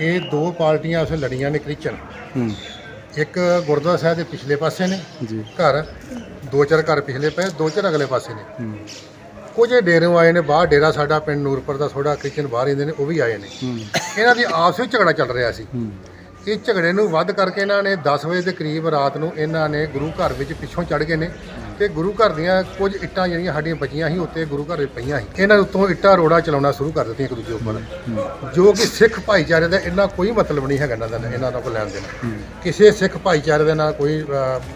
ਇਹ ਦੋ ਪਾਰਟੀਆਂ ਉਸ ਲੜੀਆਂ ਨੇ ਕ੍ਰਿਸਚਨ ਹੂੰ। ਇੱਕ ਗੁਰਦੁਆਰਾ ਸਾਹਿਬ ਦੇ ਪਿਛਲੇ ਪਾਸੇ ਨੇ ਜੀ। ਘਰ। ਦੋ ਚਾਰ ਘਰ ਪਿਛਲੇ ਪਏ ਦੋ ਚਾਰ ਅਗਲੇ ਪਾਸੇ ਨੇ। ਹੂੰ। ਕੁਝ ਡੇਰਿਓਂ ਆਏ ਨੇ ਬਾਹਰ ਡੇਰਾ ਸਾਡਾ ਪਿੰਡ ਨੂਰਪੁਰ ਦਾ ਥੋੜਾ ਕ੍ਰਿਸਚਨ ਬਾਹਰ ਰਹਿੰਦੇ ਨੇ ਉਹ ਵੀ ਆਏ ਨੇ। ਇਹਨਾਂ ਦੀ ਆਪਸ ਵਿੱਚ ਝਗੜਾ ਚੱਲ ਰਿਹਾ ਸੀ। ਇਹ ਝਗੜੇ ਨੂੰ ਵੱਧ ਕਰਕੇ ਇਹਨਾਂ ਨੇ 10 ਵਜੇ ਦੇ ਕਰੀਬ ਰਾਤ ਨੂੰ ਇਹਨਾਂ ਨੇ ਗੁਰੂ ਘਰ ਵਿੱਚ ਪਿੱਛੋਂ ਚੜ ਗਏ ਨੇ ਤੇ ਗੁਰੂ ਘਰ ਦੀਆਂ ਕੁਝ ਇੱਟਾਂ ਜਿਹੜੀਆਂ ਸਾਡੀਆਂ ਬਚੀਆਂ ਸੀ ਉੱਤੇ ਗੁਰੂ ਘਰ ਵਿੱਚ ਪਈਆਂ ਸੀ। ਇਹਨਾਂ ਦੇ ਉੱਤੋਂ ਇੱਟਾਂ ਰੋੜਾ ਚਲਾਉਣਾ ਸ਼ੁਰੂ ਕਰ ਦਿੱਤੀਆਂ ਇੱਕ ਦੂਜੇ ਉੱਪਰ। ਜੋ ਕਿ ਸਿੱਖ ਭਾਈਚਾਰੇ ਦਾ ਇਹਨਾਂ ਕੋਈ ਮਤਲਬ ਨਹੀਂ ਹੈਗਾ ਇਹਨਾਂ ਦਾ ਇਹਨਾਂ ਦਾ ਕੋਈ ਲੈਣ ਦੇਣ। ਕਿਸੇ ਸਿੱਖ ਭਾਈਚਾਰੇ ਦੇ ਨਾਲ ਕੋਈ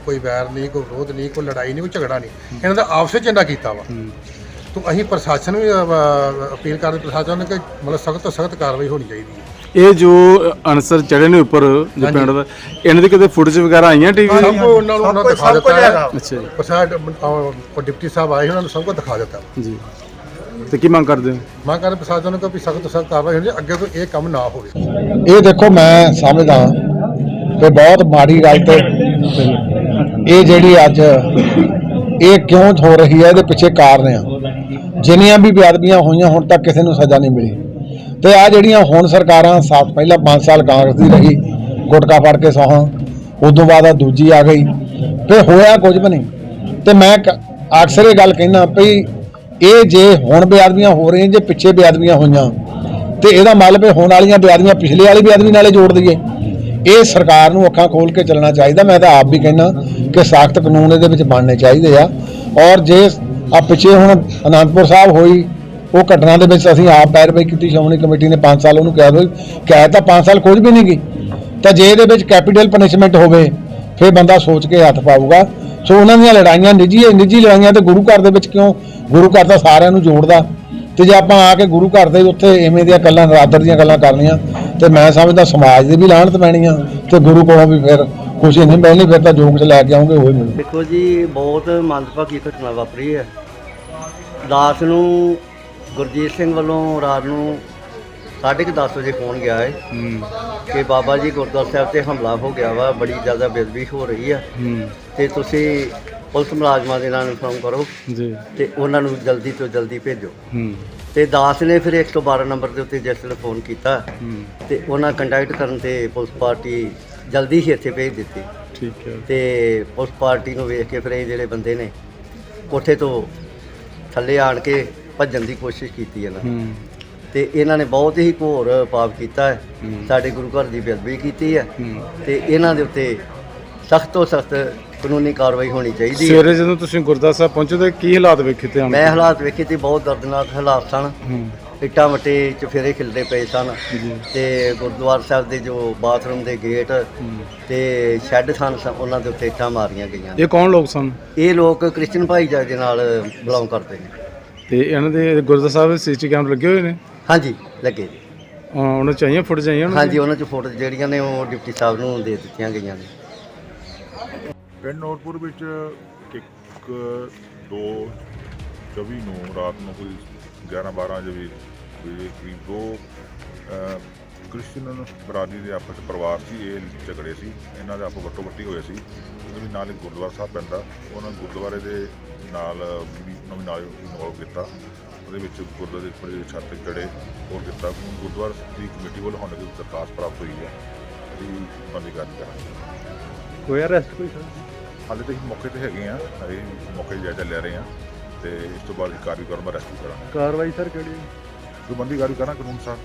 ਕੋਈ ਵੈਰ ਨਹੀਂ ਕੋਈ ਵਿਰੋਧ ਨਹੀਂ ਕੋਈ ਲੜਾਈ ਨਹੀਂ ਕੋਈ ਝਗੜਾ ਨਹੀਂ। ਇਹਨਾਂ ਦਾ ਆਪਸ ਚੰਡਾ ਕੀਤਾ ਵਾ। ਹੂੰ ਤੋਂ ਅਸੀਂ ਪ੍ਰਸ਼ਾਸਨ ਨੂੰ ਵੀ, ਅਪੀਲ ਕਰਦੇ ਪ੍ਰਸ਼ਾਸਨ ਨੂੰ ਕਿ ਮਤਲਬ ਸਖਤ ਤੋਂ ਸਖਤ ਕਾਰਵਾਈ ਹੋਣੀ ਚਾਹੀਦੀ ਹੈ। ਇਹ ਜੋ ਅਨਸਰ ਚੜੇ ਨੇ ਉੱਪਰ ਜੋ ਪਿੰਡ ਦਾ ਇਹਨਾਂ ਦੀ ਕਿਤੇ ਫੁਟੇਜ ਵਗੈਰਾ ਆਈਆਂ ਟੀਵੀ ਸਭ ਕੁਝ ਉਹਨਾਂ ਨੂੰ ਉਹਨਾਂ ਦਿਖਾ ਦਿੱਤਾ। ਹੈ ਅੱਛਾ ਜੀ। ਪ੍ਰਸਾਦ ਉਹ ਡਿਪਟੀ ਸਾਹਿਬ ਆਏ ਉਹਨਾਂ ਨੂੰ ਸਭ ਕੁਝ ਦਿਖਾ ਦਿੱਤਾ। ਜੀ। ਤੇ ਕੀ ਮੰਗ ਕਰਦੇ ਹੋ? ਮੈਂ ਕਹਿੰਦਾ ਪ੍ਰਸ਼ਾਸਨ ਨੂੰ ਕਿ ਵੀ ਸਖਤ ਸਖਤ ਕਾਰਵਾਈ ਹੋਣੀ ਅੱਗੇ ਤੋਂ ਇਹ ਕੰਮ ਨਾ ਹੋਵੇ। ਇਹ ਦੇਖੋ ਮੈਂ ਸਮਝਦਾ ਕਿ ਬਹੁਤ ਮਾੜੀ ਗੱਲ ਤੇ ਇਹ ਜਿਹੜੀ ਅੱਜ ਇਹ ਕਿਉਂ ਹੋ ਰਹੀ ਹੈ ਇਹਦੇ ਪਿੱਛੇ ਕਾਰਨ ਆ। ਜਿੰਨੀਆਂ ਵੀ ਬੇਅਦਬੀਆਂ ਹੋਈਆਂ ਹੁਣ ਤੱਕ ਕਿਸੇ ਨੂੰ ਸਜ਼ਾ ਨਹੀਂ ਮਿਲੀ। ਤੇ ਆ ਜਿਹੜੀਆਂ ਹੁਣ ਸਰਕਾਰਾਂ ਸਾਥ ਪਹਿਲਾਂ 5 ਸਾਲ ਕਾਂਗਰਸ ਦੀ ਰਹੀ, ਗੁਟਕਾ ਫੜ ਕੇ ਸੌਹਾਂ ਉਦੋਂ ਬਾਅਦ ਆ ਦੂਜੀ ਆ ਗਈ, ਤੇ ਹੋਇਆ ਕੁਝ ਵੀ ਨਹੀਂ। ਤੇ ਮੈਂ ਕ- ਅਕਸਰ ਇਹ ਗੱਲ ਕਹਿਣਾ ਭਈ ਇਹ ਜੇ ਹੁਣ ਬੇਅਦਬੀਆਂ ਹੋ ਰਹੀਆਂ, ਜੇ ਪਿੱਛੇ ਬੇਅਦਬੀਆਂ ਹੋਈਆਂ, ਤੇ ਇਹਦਾ ਮਤਲਬ ਇਹ ਹੋਣ ਵਾਲੀਆਂ ਬੇਅਦਬੀਆਂ ਪਿਛਲੇ ਵਾਲੀ ਬੇਅਦਬੀ ਨਾਲੇ ਜੋੜ ਦਈਏ। ਇਹ ਸਰਕਾਰ ਨੂੰ ਅੱਖਾਂ ਖੋਲ ਕੇ ਚੱਲਣਾ ਚਾਹੀਦਾ, ਮੈਂ ਤਾਂ ਆਪ ਵੀ ਕਹਿਣਾ ਕਿ ਸਖਤ ਕਾਨੂੰਨ ਇਹਦੇ ਵਿੱਚ ਬਣਨੇ ਚਾਹੀਦੇ ਆ। ਔਰ ਜੇ ਆ ਪਿੱਛੇ ਹੁਣ ਅਨੰਦਪੁਰ ਸਾਹਿਬ ਹੋਈ ਉਹ ਘਟਨਾ ਦੇ ਵਿੱਚ ਅਸੀਂ ਆਪ ਪੈਰਵਾਈ ਕੀਤੀ, ਸ਼੍ਰੋਮਣੀ ਕਮੇਟੀ ਨੇ 5 ਸਾਲ ਉਹਨੂੰ ਕਿਹਾ ਹੋਈ ਕਹਿ ਤਾਂ 5 ਸਾਲ ਕੁਝ ਵੀ ਨਹੀਂ ਗਈ ਤਾਂ ਜੇ ਇਹਦੇ ਵਿੱਚ ਕੈਪੀਟਲ ਪਨਿਸ਼ਮੈਂਟ ਹੋਵੇ, ਫਿਰ ਬੰਦਾ ਸੋਚ ਕੇ ਹੱਥ ਪਾਊਗਾ। ਸੋ ਉਹਨਾਂ ਦੀਆਂ ਲੜਾਈਆਂ ਨਿੱਜੀ ਨਿੱਜੀ ਲੜਾਈਆਂ ਤੇ ਗੁਰੂ ਘਰ ਦੇ ਵਿੱਚ ਕਿਉਂ? ਗੁਰੂ ਘਰ ਤਾਂ ਸਾਰਿਆਂ ਨੂੰ ਜੋੜਦਾ। ਤੇ ਜੇ ਆਪਾਂ ਆ ਕੇ ਗੁਰੂ ਘਰ ਦੇ ਉੱਥੇ ਐਵੇਂ ਦੀਆਂ ਗੱਲਾਂ, ਨਰਾਦਰ ਦੀਆਂ ਗੱਲਾਂ ਕਰਨੀਆਂ, ਤੇ ਮੈਂ ਸਮਝਦਾ ਸਮਾਜ ਦੇ ਵੀ ਲਾਹਣਤ ਪੈਣੀਆਂ ਤੇ ਗੁਰੂ ਕੋਲੋਂ ਵੀ ਫਿਰ ਖੁਸ਼ੀ ਨਹੀਂ ਮਿਲਣੀ, ਫਿਰ ਤਾਂ ਜੋਗ ਚ ਲੈ ਕੇ ਆਉਂਗੇ, ਉਹ ਹੀ ਮਿਲੂ। ਦੇਖੋ ਜੀ, ਬਹੁਤ ਮੰਦਭਾਗੀ ਘਟਨਾ ਵਾਪਰੀ ਹੈ। ਦਾਸ ਨੂੰ ਗੁਰਜੀਤ ਸਿੰਘ ਵੱਲੋਂ ਰਾਤ ਨੂੰ 10:30 ਵਜੇ ਫੋਨ ਗਿਆ ਹੈ। ਕਿ ਬਾਬਾ ਜੀ ਗੁਰਦੁਆਰਾ ਸਾਹਿਬ ਤੇ ਹਮਲਾ ਹੋ ਗਿਆ ਵਾ ਬੜੀ ਜ਼ਿਆਦਾ ਬੇਅਦਬੀ ਹੋ ਰਹੀ ਹੂੰ। ਤੇ ਤੁਸੀਂ ਪੁਲਿਸ ਮੁਲਾਜ਼ਮਾਂ ਦੇ ਨਾਲ ਇਨਫੋਰਮ ਕਰੋ ਜੀ। ਤੇ ਉਹਨਾਂ ਨੂੰ ਜਲਦੀ ਤੋਂ ਜਲਦੀ ਭੇਜੋ। ਤੇ ਦਾਸ ਨੇ ਫਿਰ 112 ਨੰਬਰ ਦੇ ਉੱਤੇ ਜਿਸ ਵੇਲੇ ਫੋਨ ਕੀਤਾ ਤੇ ਉਹਨਾਂ ਕੰਟੈਕਟ ਕਰਨ ਤੇ ਪੁਲਿਸ ਪਾਰਟੀ ਜਲਦੀ ਹੀ ਇੱਥੇ ਭੇਜ ਦਿੱਤੀ। ਠੀਕ ਹੈ। ਤੇ ਉਸ ਪਾਰਟੀ ਨੂੰ ਵੇਖ ਕੇ ਫਿਰ ਇਹ ਜਿਹੜੇ ਬੰਦੇ ਨੇ ਕੋਠੇ ਤੋਂ ਥੱਲੇ ਆਣ ਕੇ ਭੱਜਣ ਦੀ ਕੋਸ਼ਿਸ਼ ਕੀਤੀ ਇਹਨਾਂ ਹੂੰ। ਤੇ ਇਹਨਾਂ ਨੇ ਬਹੁਤ ਹੀ ਘੋਰ ਪਾਪ ਕੀਤਾ ਹੈ। ਸਾਡੇ ਗੁਰੂ ਘਰ ਦੀ ਬੇਅਦਬੀ ਕੀਤੀ ਹੈ। ਤੇ ਇਹਨਾਂ ਦੇ ਉੱਤੇ ਸਖਤ ਤੋਂ ਸਖਤ ਕਾਨੂੰਨੀ ਕਾਰਵਾਈ ਹੋਣੀ ਚਾਹੀਦੀ ਹੈ। ਸਵੇਰੇ ਜਦੋਂ ਤੁਸੀਂ ਗੁਰਦਾਸ ਸਾਹਿਬ ਪਹੁੰਚੇ ਤਾਂ ਕੀ ਹਾਲਾਤ ਵੇਖੇ ਤੇ ਮੈਂ ਹਾਲਾਤ ਵੇਖੇ ਤੇ ਬਹੁਤ ਦਰਦਨਾਕ ਹਾਲਾਤ ਸਨ। ਇੱਟਾਂ ਵੱਟੇ ਚਫੇਰੇ ਖਿਲਦੇ ਪਏ ਸਨ। ਤੇ ਗੁਰਦੁਆਰਾ ਸਾਹਿਬ ਦੇ ਜੋ ਬਾਥਰੂਮ ਦੇ ਗੇਟ। ਤੇ ਸ਼ੈੱਡ ਸਨ ਉਹਨਾਂ ਦੇ ਉੱਤੇ ਇੱਟਾਂ ਮਾਰੀਆਂ ਗਈਆਂ। ਇਹ ਕੌਣ ਲੋਕ ਸਨ? ਇਹ ਲੋਕ ਕ੍ਰਿਸਚਨ ਭਾਈਚਾਰੇ ਦੇ ਨਾਲ ਬਿਲੋਂਗ ਕਰਦੇ ਨੇ। ਤੇ ਇਹਨਾਂ ਦੇ ਗੁਰਦਾਸ ਸਾਹਿਬ ਦੇ ਸੀਸੀ ਕੈਮਰੇ ਲੱਗੇ ਹੋਏ ਨੇ? ਹਾਂਜੀ ਲੱਗੇ ਜੀ। ਅਹ ਉਹਨਾਂ ਚਾਹੀਏ ਫੁੱਟ ਚਾਹੀਏ ਉਹਨਾਂ ਹਾਂਜੀ ਉਹਨਾਂ ਚ ਫੋਟੋ ਜਿਹੜੀਆਂ ਨੇ ਉਹ ਡਿਪਟੀ ਸਾਹਿਬ ਨੂੰ ਦੇ ਦਿੱਤੀਆਂ ਗਈਆਂ ਨੇ। ਪਿੰਡ ਨੌਰਪੁਰ ਵਿੱਚ ਇੱਕ ਦੋ 24 ਨੂੰ ਰਾਤ ਨੂੰ ਕੋਈ 11 12 ਵਜੇ ਵਜੇ ਕਰੀਬ ਦੋ ਅਹ, ਕ੍ਰਿਸਚਨ ਬਰਾਦਰੀ ਦੇ ਆਪਸ ਪਰਿਵਾਰ ਸੀ ਇਹ ਝਗੜੇ ਸੀ ਇਹਨਾਂ ਦੇ ਆਪੋ ਵੱਟੋ ਵੱਟੀ ਹੋਏ ਸੀ। ਉਹਦੇ ਨਾਲ ਇੱਕ ਗੁਰਦੁਆਰਾ ਸਾਹਿਬ ਪੈਂਦਾ ਉਹਨਾਂ ਗੁਰਦੁਆਰੇ ਦੇ ਨਾਲ ਵੀ ਨਾਲ ਇਨਵੋਲਵ ਕੀਤਾ। ਉਹਦੇ ਵਿੱਚ ਗੁਰਦੁਆਰੇ ਦੇ ਉੱਪਰ ਛੱਤ ਚੜੇ ਹੋਰ ਕੀਤਾ। ਗੁਰਦੁਆਰਾ ਦੀ ਕਮੇਟੀ ਵੱਲੋਂ ਹੁਣ ਕੋਈ ਦਰਖਾਸਤ ਪ੍ਰਾਪਤ ਹੋਈ ਹੈ। ਅਸੀਂ ਬੰਦੀ ਗੱਲ ਕਰਾਂਗੇ ਕੋਈ ਅਰੈਸਟ ਕੋਈ ਹਾਲੇ ਤਾਂ ਅਸੀਂ ਮੌਕੇ ਤੇ ਹੈਗੇ ਆ ਅਸੀਂ ਮੌਕੇ ਜਾਇਜ਼ਾ ਲੈ ਰਹੇ ਆ ਤੇ ਇਸ ਤੋਂ ਬਾਅਦ ਕਾਰਵਾਈ ਕਰਨ ਦਾ ਰੈਸਟ ਕਰਾਂਗੇ। ਕਾਰਵਾਈ ਸਰ ਕਿਹੜੀ ਜੋ ਬੰਦੀ ਕਾਰਵਾਈ ਕਰਾਂ ਕਾਨੂੰਨ ਸਾਹਿਬ